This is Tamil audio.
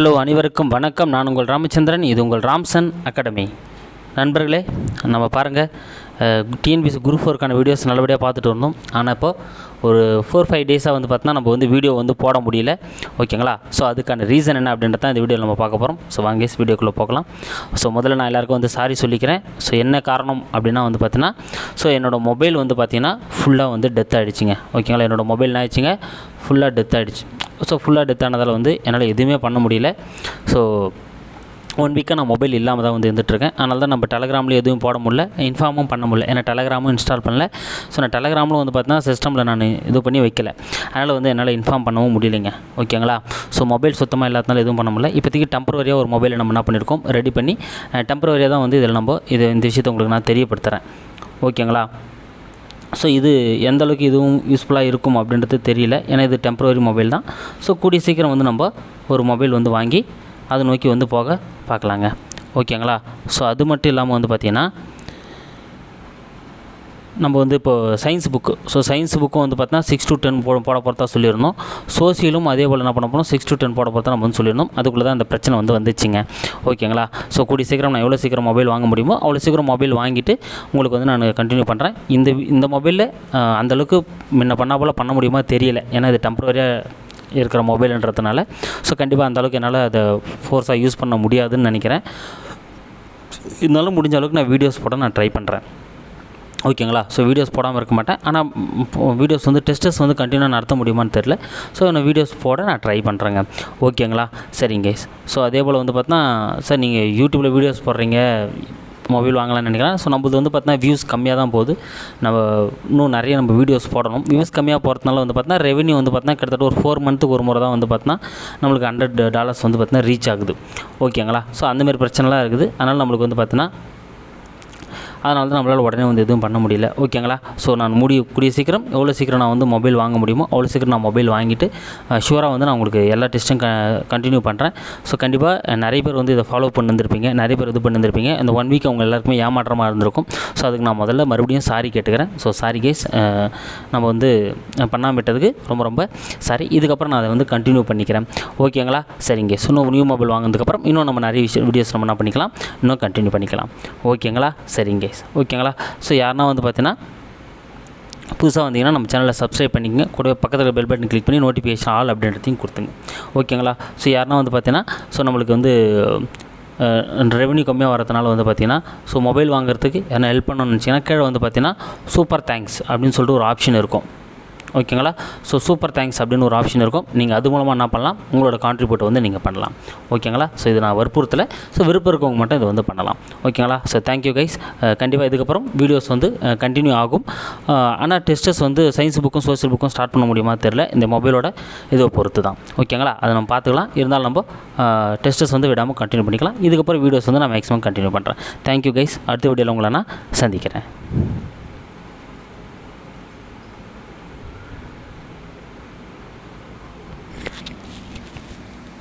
ஹலோ அனைவருக்கும் வணக்கம். நான் உங்கள் ராமச்சந்திரன் இது உங்கள் ராம்சன் அகாடமி. நண்பர்களே நம்ம பாருங்கள் டிஎன்பிசி குரூப் ஃபோருக்கான வீடியோஸ் நல்லபடியாக பார்த்துட்டு வந்தோம். ஆனால் இப்போ ஒரு ஃபோர் ஃபைவ் டேஸாக வந்து பார்த்தோன்னா நம்ம வந்து வீடியோ வந்து போட முடியல. ஓகேங்களா ஸோ அதுக்கான ரீசன் என்ன அப்படின்றத தான் இந்த வீடியோவில் நம்ம பார்க்க போகிறோம் ஸோ வாங்க வீடியோக்குள்ளே போகலாம். ஸோ முதல்ல நான் எல்லாருக்கும் வந்து சாரி சொல்லிக்கிறேன். ஸோ என்ன காரணம் அப்படின்னா வந்து பார்த்தீங்கன்னா ஸோ என்னோடய மொபைல் வந்து பார்த்திங்கன்னா ஃபுல்லாக வந்து டெத் ஆகிடுச்சிங்க ஓகேங்களா என்னோடய மொபைல் என்ன ஆயிடுச்சுங்க? ஃபுல்லாக டெத் ஆகிடுச்சு ஸோ ஃபுல்லாக டெத் ஆனதால் வந்து என்னால் எதுவுமே பண்ண முடியல. ஸோ ஒன் வீக்காக நான் மொபைல் இல்லாமல் தான் வந்து இருந்துகிட்ருக்கேன் அதனால தான் நம்ம டெலகிராமில் எதுவும் போட முடியல. இன்ஃபார்மும் பண்ண முடியல. ஏன்னா டெலகிராமும் இன்ஸ்டால் பண்ணல. ஸோ நான் டெலகிராமில் வந்து பார்த்தீங்கன்னா சிஸ்டமில் நான் இது பண்ணி வைக்கல. அதனால் வந்து என்னால் இன்ஃபார்ம் பண்ணவும் முடியலைங்க. ஓகேங்களா ஸோ மொபைல் சுத்தமாக இல்லாதனால எதுவும் பண்ண முடியல. இப்போதைக்கு டெம்பரவரியாக ஒரு மொபைலை நம்ம என்ன பண்ணியிருக்கோம் ரெடி பண்ணி டெம்பரவரியாக தான் வந்து இதில் நம்ம இது இந்த விஷயத்தை உங்களுக்கு நான் தெரியப்படுத்துகிறேன் ஓகேங்களா ஸோ இது எந்த அளவுக்கு இதுவும் யூஸ்ஃபுல்லாக இருக்கும் அப்படின்றது தெரியல. ஏன்னா இது டெம்ப்ரவரி மொபைல் தான். ஸோ கூடிய சீக்கிரம் வந்து நம்ம ஒரு மொபைல் வந்து வாங்கி அதை நோக்கி வந்து போக பார்க்கலாங்க. ஓகேங்களா ஸோ அது மட்டும் இல்லாமல் வந்து பார்த்திங்கன்னா நம்ம வந்து இப்போது சயின்ஸ் புக்கு ஸோ சயின்ஸ் புக்கும் வந்து பார்த்தீங்கன்னா சிக்ஸ் டு டென் போட போட போகிறதா சொல்லியிருந்தோம் சோசியலும் அதே போல் என்ன பண்ண போனோம் சிக்ஸ் டு டென் போட போகிறதா நம்ம வந்து சொல்லியிருந்தோம் அதுக்குள்ளே தான் அந்த பிரச்சனை வந்து வந்துச்சுங்க. ஓகேங்களா ஸோ கூடிய சீக்கிரம் நான் எவ்வளோ சீக்கிரம் மொபைல் வாங்க முடியுமோ அவ்வளோ சீக்கிரம் மொபைல் வாங்கிட்டு உங்களுக்கு வந்து நான் கண்டினியூ பண்ணுறேன் இந்த இந்த மொபைலில் அந்தளவுக்கு முன்ன பண்ணால் போல் பண்ண முடியுமா தெரியல. ஏன்னா இது டெம்பரரியாக இருக்கிற மொபைல்ன்றதுனால ஸோ கண்டிப்பாக அந்த அளவுக்கு என்னால் அதை ஃபோர்ஸாக யூஸ் பண்ண முடியாதுன்னு நினைக்கிறேன். இருந்தாலும் முடிஞ்ச அளவுக்கு நான் வீடியோஸ் போட நான் ட்ரை பண்ணுறேன் ஓகேங்களா? ஸோ வீடியோஸ் போடாமல் இருக்க மாட்டேன். ஆனால் வீடியோஸ் வந்து டெஸ்டர்ஸ் வந்து கண்டினியூ நடத்த முடியுமான்னு தெரில ஸோ நான் வீடியோஸ் போட நான் ட்ரை பண்ணுறேங்க ஓகேங்களா? சரிங்க ஸோ அதே போல் வந்து பார்த்தா சார் நீங்கள் யூடியூப்பில் வீடியோஸ் போடுறீங்க மொபைல் வாங்கலாம்னு நினைக்கிறேன். ஸோ நம்மளது வந்து பார்த்தீங்கன்னா வியூஸ் கம்மியாக தான் போகுது. நம்ம இன்னும் நிறைய நம்ம வீடியோஸ் போடணும். வியூஸ் கம்மியாக போகிறதுனால வந்து பார்த்தீங்கன்னா ரெவன்யூ வந்து பார்த்தீங்கன்னா கிட்டத்தட்ட ஒரு ஃபோர் மந்த்துக்கு ஒரு முறை தான் வந்து பார்த்தீங்கன்னா நம்மளுக்கு ஹண்ட்ரட் டாலர்ஸ் வந்து பார்த்தீங்கன்னா ரீச் ஆகுது. ஓகேங்களா? ஸோ அந்தமாரி பிரச்சனைலாம் இருக்குது. அதனால் நம்மளுக்கு வந்து பார்த்தீங்கன்னா அதனால தான் நம்மளால் உடனே வந்து எதுவும் பண்ண முடியல. ஓகேங்களா ஸோ நான் முடிய கூடிய சீக்கிரம் எவ்வளோ சீக்கிரம் நான் வந்து மொபைல் வாங்க முடியுமோ அவ்வளோ சீக்கிரம் நான் மொபைல் வாங்கிட்டு ஷூராக வந்து நான் உங்களுக்கு எல்லா டெஸ்ட்டும் க கண்டினியூ பண்ணுறேன் ஸோ கண்டிப்பாக நிறைய பேர் வந்து இதை ஃபாலோ பண்ணிருந்துருப்பீங்க நிறைய பேர் இது பண்ணிருந்துருப்பீங்க இந்த ஒன் வீக் அவங்க எல்லாருக்குமே ஏமாற்றமாக இருந்திருக்கும். ஸோ அதுக்கு நான் முதல்ல மறுபடியும் சாரி கேட்டுக்கிறேன். ஸோ சாரி கேஸ் நம்ம வந்து பண்ணாமல் விட்டதுக்கு ரொம்ப ரொம்ப சாரி இதுக்கப்புறம் நான் அதை வந்து கண்டினியூ பண்ணிக்கிறேன். ஓகேங்களா சரிங்க. ஸோ இன்னும் நியூ மொபைல் வாங்கினதுக்கப்புறம் இன்னும் நம்ம நிறைய விஷயம் வீடியோஸ் நம்ம என்ன பண்ணிக்கலாம்? இன்னும் கண்டினியூ பண்ணிக்கலாம். ஓகேங்களா சரிங்க. ஓகேங்களா ஸோ யாருன்னா வந்து பார்த்தீங்கன்னா புதுசாக வந்தீங்கன்னா நம்ம சேனலை சப்ஸ்கிரைப் பண்ணிக்கங்க. கூடவே பக்கத்தில் பெல் பட்டன் கிளிக் பண்ணி நோட்டிஃபிகேஷன் ஆல் அப்படின்றதையும் கொடுத்துங்க. ஓகேங்களா ஸோ யாருன்னா வந்து பார்த்தீங்கன்னா ஸோ நம்மளுக்கு வந்து ரெவன்யூ கம்மியாக வரதுனால வந்து பார்த்தீங்கன்னா ஸோ மொபைல் வாங்குறதுக்கு என்ன ஹெல்ப் பண்ணணும்னு நினச்சிங்கன்னா கீழே வந்து பார்த்தீங்கன்னா சூப்பர் தேங்க்ஸ் அப்படின்னு சொல்லிட்டு ஒரு ஆப்ஷன் இருக்கும். ஓகேங்களா? ஸோ சூப்பர் தேங்க்ஸ் அப்படின்னு ஒரு ஆப்ஷன் இருக்கும். நீங்கள் அது மூலமாக என்ன பண்ணலாம்? உங்களோட கான்ட்ரிபியூட் வந்து நீங்கள் பண்ணலாம். ஓகேங்களா? ஸோ இது நான் வற்புறுத்தில். ஸோ விருப்பம் இருக்கவங்க மட்டும் இது வந்து பண்ணலாம். ஓகேங்களா? ஸோ தேங்க்யூ கைஸ் கண்டிப்பாக இதுக்கப்புறம் வீடியோஸ் வந்து கண்டினியூ ஆகும். ஆனால் டெஸ்டர்ஸ் வந்து சயின்ஸ் புக்கும் சோசியல் புக்கும் ஸ்டார்ட் பண்ண முடியுமா தெரில இந்த மொபைலோட இதை பொறுத்து தான் ஓகேங்களா? அதை நம்ம பார்த்துக்கலாம். இருந்தாலும் நம்ம டெஸ்டர்ஸ் வந்து விடாமல் கண்டினியூ பண்ணிக்கலாம். இதுக்கப்புறம் வீடியோஸ் வந்து நான் மேக்ஸிமம் கண்டினியூ பண்ணுறேன் தேங்க்யூ கைஸ் அடுத்த வீடியோவில் உங்களை நான் சந்திக்கிறேன்.